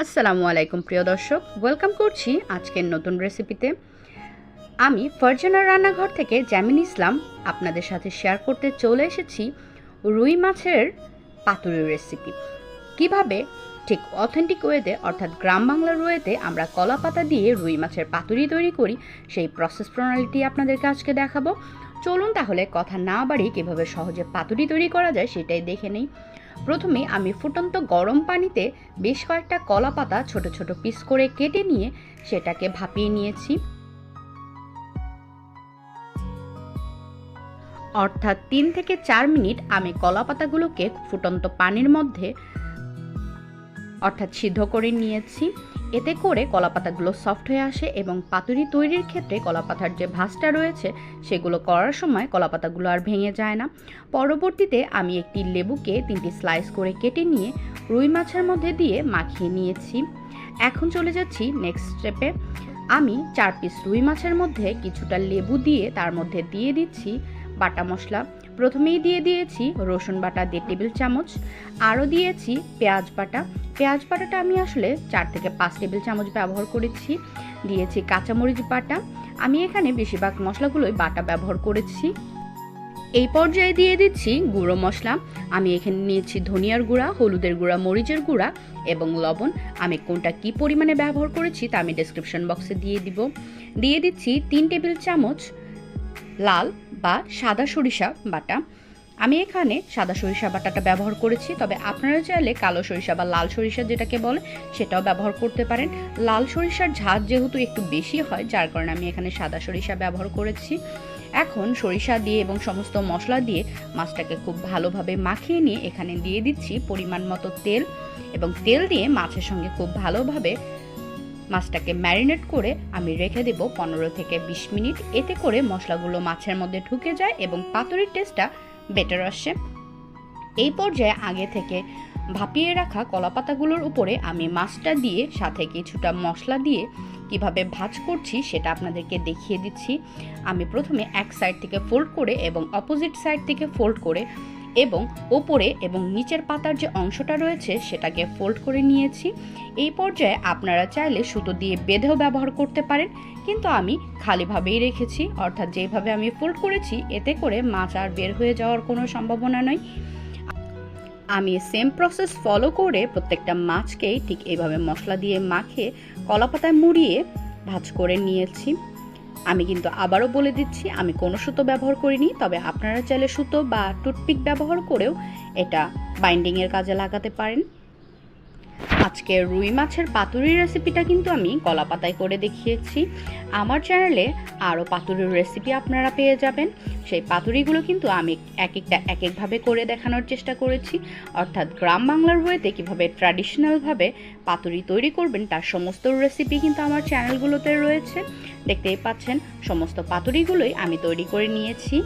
আসসালামু আলাইকুম, প্রিয় দর্শক। ওয়েলকাম করছি আজকের নতুন রেসিপিতে আমি ফারজানা রান্নাঘর থেকে জ্যামিন ইসলাম আপনাদের সাথে শেয়ার করতে চলে এসেছি রুই মাছের পাতুরি রেসিপি কীভাবে ঠিক অথেন্টিক ওয়েতে অর্থাৎ গ্রাম বাংলার ওয়েতে আমরা কলা পাতা দিয়ে রুই মাছের পাতুরি তৈরি করি, সেই প্রসেস প্রণালীটি আপনাদেরকে আজকে দেখাবো। চলুন তাহলে কথা না বাড়ি কীভাবে সহজে পাতুরি তৈরি করা যায় সেটাই দেখে নেই। প্রথমে আমি ফুটন্ত গরম পানিতে বেশ কয়েকটা কলা পাতা ছোট ছোট পিস করে কেটে নিয়ে সেটাকে ভাপিয়ে নিয়েছি। অর্থাৎ তিন থেকে চার মিনিট আমি কলা পাতাগুলোকে ফুটন্ত পানির মধ্যে অর্থাৎ সিদ্ধ করে নিয়েছি। এতে করে কলাপাতাগুলো সফট হয়ে আসে এবং পাতুরি তৈরির ক্ষেত্রে কলাপাতার যে ভাঁজটা রয়েছে, সেগুলো করার সময় কলাপাতাগুলো আর ভেঙে যায় না। পরবর্তীতে আমি একটি লেবুকে তিনটি স্লাইস করে কেটে নিয়ে রুই মাছের মধ্যে দিয়ে মাখিয়ে নিয়েছি। এখন চলে যাচ্ছি নেক্সট স্টেপে। আমি চার পিস রুই মাছের মধ্যে কিছুটা লেবু দিয়ে তার মধ্যে দিয়ে দিচ্ছি বাটা মশলা। প্রথমেই দিয়ে দিয়েছি রসুন বাটা দেড় টেবিল চামচ, আরও দিয়েছি পেঁয়াজ বাটা। পেঁয়াজ বাটাটা আমি আসলে চার থেকে পাঁচ টেবিল চামচ ব্যবহার করেছি। দিয়েছি কাঁচামরিচ বাটা। আমি এখানে বেশিরভাগ মশলাগুলোই বাটা ব্যবহার করেছি। এই পর্যায়ে দিয়ে দিচ্ছি গুঁড়ো মশলা। আমি এখানে নিয়েছি ধনিয়ার গুঁড়া, হলুদের গুঁড়া, মরিচের গুঁড়া এবং লবণ। আমি কোনটা কি পরিমাণে ব্যবহার করেছি তা আমি ডেসক্রিপশন বক্সে দিয়ে দিব। দিয়ে দিচ্ছি তিন টেবিল চামচ লাল বা সাদা সরিষা বাটা। আমি এখানে সাদা সরিষা বাটাটা ব্যবহার করেছি, তবে আপনারা চাইলে কালো সরিষা বা লাল সরিষা যেটাকে বলে সেটাও ব্যবহার করতে পারেন। লাল সরিষার ঝাঁজ যেহেতু একটু বেশি হয়, যার কারণে আমি এখানে সাদা সরিষা ব্যবহার করেছি। এখন সরিষা দিয়ে এবং সমস্ত মশলা দিয়ে মাছটাকে খুব ভালোভাবে মাখিয়ে নিয়ে এখানে দিয়ে দিচ্ছি পরিমাণ মতো তেল। এবং তেল দিয়ে মাছের সঙ্গে খুব ভালোভাবে মাছটাকে ম্যারিনেট করে আমি রেখে দেব পনেরো থেকে বিশ মিনিট। এতে করে মশলাগুলো মাছের মধ্যে ঢুকে যায় এবং পাতুরির টেস্টটা বেটার আসে। এই পর্যায়ে আগে থেকে ভাপিয়ে রাখা কলাপাতাগুলোর উপরে আমি মাছটা দিয়ে সাথে কিছুটা মশলা দিয়ে কীভাবে ভাজ করছি সেটা আপনাদেরকে দেখিয়ে দিচ্ছি। আমি প্রথমে এক সাইড থেকে ফোল্ড করে এবং অপোজিট সাইড থেকে ফোল্ড করে এবং ওপরে এবং নিচের পাতার যে অংশটা রয়েছে সেটাকে ফোল্ড করে নিয়েছি। এই পর্যায়ে আপনারা চাইলে সুতো দিয়ে বেঁধেও ব্যবহার করতে পারেন, কিন্তু আমি খালিভাবেই রেখেছি, অর্থাৎ যেভাবে আমি ফোল্ড করেছি, এতে করে মাছ আর বের হয়ে যাওয়ার কোনো সম্ভাবনা নয় আমি সেম প্রসেস ফলো করে প্রত্যেকটা মাছকেই ঠিক এইভাবে মশলা দিয়ে মাখিয়ে কলাপাতায় মুড়িয়ে ভাজ করে নিয়েছি। আমি কিন্তু আবারও বলে দিচ্ছি, আমি কোনো সুতো ব্যবহার করিনি, তবে আপনারা চাইলে সুতো বা টুথপিক ব্যবহার করেও এটা বাইন্ডিংয়ের কাজে লাগাতে পারেন। আজকে রুই মাছের পাতুরির রেসিপিটা কিন্তু আমি কলা পাতায় করে দেখিয়েছি। আমার চ্যানেলে আরও পাতুরির রেসিপি আপনারা পেয়ে যাবেন। সেই পাতুরিগুলো কিন্তু আমি এক একটা এক একভাবে করে দেখানোর চেষ্টা করেছি। অর্থাৎ গ্রাম বাংলার ওয়েতে কীভাবে ট্র্যাডিশনালভাবে পাতুরি তৈরি করবেন, তার সমস্ত রেসিপি কিন্তু আমার চ্যানেলগুলোতে রয়েছে। দেখতেই পাচ্ছেন, সমস্ত পাতুরিগুলোই আমি তৈরি করে নিয়েছি।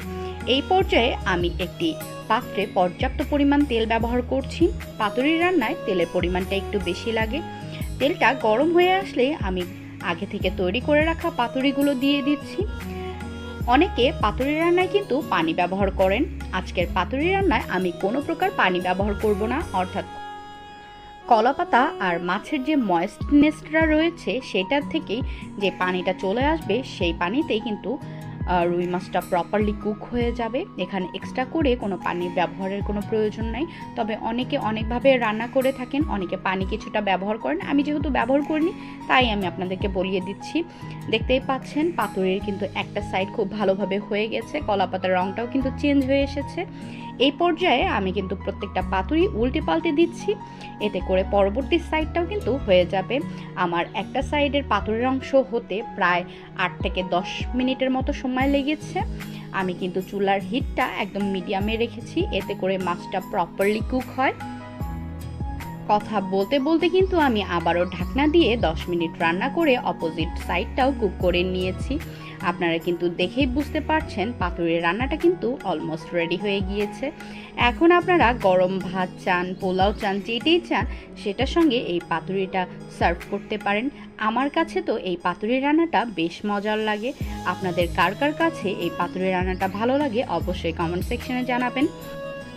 এই পর্যায়ে আমি একটি পাত্রে পর্যাপ্ত পরিমাণ তেল ব্যবহার করছি। পাতুরি রান্নায় তেলের পরিমাণটা একটু বেশি লাগে। তেলটা গরম হয়ে আসলে আমি আগে থেকে তৈরি করে রাখা পাতুরিগুলো দিয়ে দিচ্ছি। অনেকে পাতুরি রান্নায় কিন্তু পানি ব্যবহার করেন। আজকের পাতুরি রান্নায় আমি কোনো প্রকার পানি ব্যবহার করব না, অর্থাৎ কলাপাতা আর মাছের যে ময়েস্টনেসটা রয়েছে, সেটার থেকেই যে পানিটা চলে আসবে, সেই পানিতেই কিন্তু রুই মাছটা প্রপারলি কুক হয়ে যাবে। এখানে এক্সট্রা করে কোনো পানি ব্যবহারের কোনো প্রয়োজন নাই। তবে অনেকে অনেকভাবে রান্না করে থাকেন, অনেকে পানি কিছুটা ব্যবহার করেন। আমি যেহেতু ব্যবহার করিনি, তাই আমি আপনাদেরকে বলিয়ে দিচ্ছি। দেখতেই পাচ্ছেন, পাতুরির কিন্তু একটা সাইড খুব ভালোভাবে হয়ে গেছে। কলা পাতার রঙটাও কিন্তু চেঞ্জ হয়ে এসেছে। এই পর্যায়ে আমি কিন্তু প্রত্যেকটা পাতুরি উল্টে পাল্টে দিচ্ছি। এতে করে পরবর্তী সাইডটাও কিন্তু হয়ে যাবে। আমার একটা সাইডের পাতুরির অংশ হতে প্রায় আট থেকে দশ মিনিটের মতো সময় লেগেছে। আমি কিন্তু চুলার হিটটা একদম মিডিয়ামে রেখেছি, এতে করে মাছটা প্রপারলি কুক হয়। কথা বলতে বলতে কিন্তু আমি আবারও ঢাকনা দিয়ে দশ মিনিট রান্না করে অপোজিট সাইডটাও কুক করে নিয়েছি। আপনারা কিন্তু দেখেই বুঝতে পারছেন পাতুরির রান্নাটা কিন্তু অলমোস্ট রেডি হয়ে গিয়েছে। এখন আপনারা গরম ভাত চান, পোলাও চান, যেটাই চান, সেটার সঙ্গে এই পাতুরিটা সার্ভ করতে পারেন। আমার কাছে তো এই পাতুরি রান্নাটা বেশ মজার লাগে। আপনাদের কার কার কাছে এই পাতুরি রান্নাটা ভালো লাগে অবশ্যই কমেন্ট সেকশনে জানাবেন।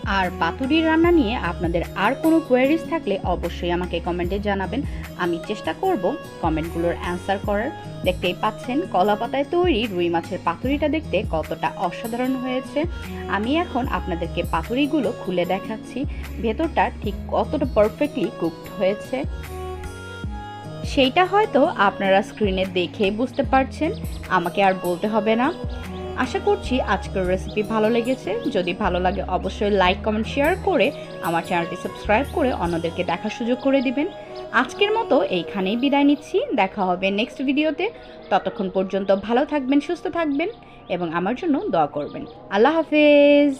আর পাতুরি রান্না নিয়ে আপনাদের আর কোনো কোয়ারিজ থাকলে অবশ্যই আমাকে কমেন্টে জানাবেন। আমি চেষ্টা করব কমেন্টগুলোর অ্যান্সার করার। দেখতেই পাচ্ছেন কলা পাতায় তৈরি রুই মাছের পাতুরিটা দেখতে কতটা অসাধারণ হয়েছে। আমি এখন আপনাদেরকে পাতুরিগুলো খুলে দেখাচ্ছি। ভেতরটা ঠিক কতটা পারফেক্টলি কুকড হয়েছে। সেইটা হয়তো আপনারা স্ক্রিনে দেখেই বুঝতে পারছেন। আমাকে আর বলতে হবে না। আশা করছি আজকের রেসিপি ভালো লেগেছে। যদি ভালো লাগে, অবশ্যই লাইক কমেন্ট শেয়ার করে আমার চ্যানেলটি সাবস্ক্রাইব করে অন্যদেরকে দেখার সুযোগ করে দিবেন। আজকের মতো এইখানেই বিদায় নিচ্ছি। দেখা হবে নেক্সট ভিডিওতে ততক্ষণ পর্যন্ত ভালো থাকবেন, সুস্থ থাকবেন এবং আমার জন্য দোয়া করবেন। আল্লাহ হাফেজ!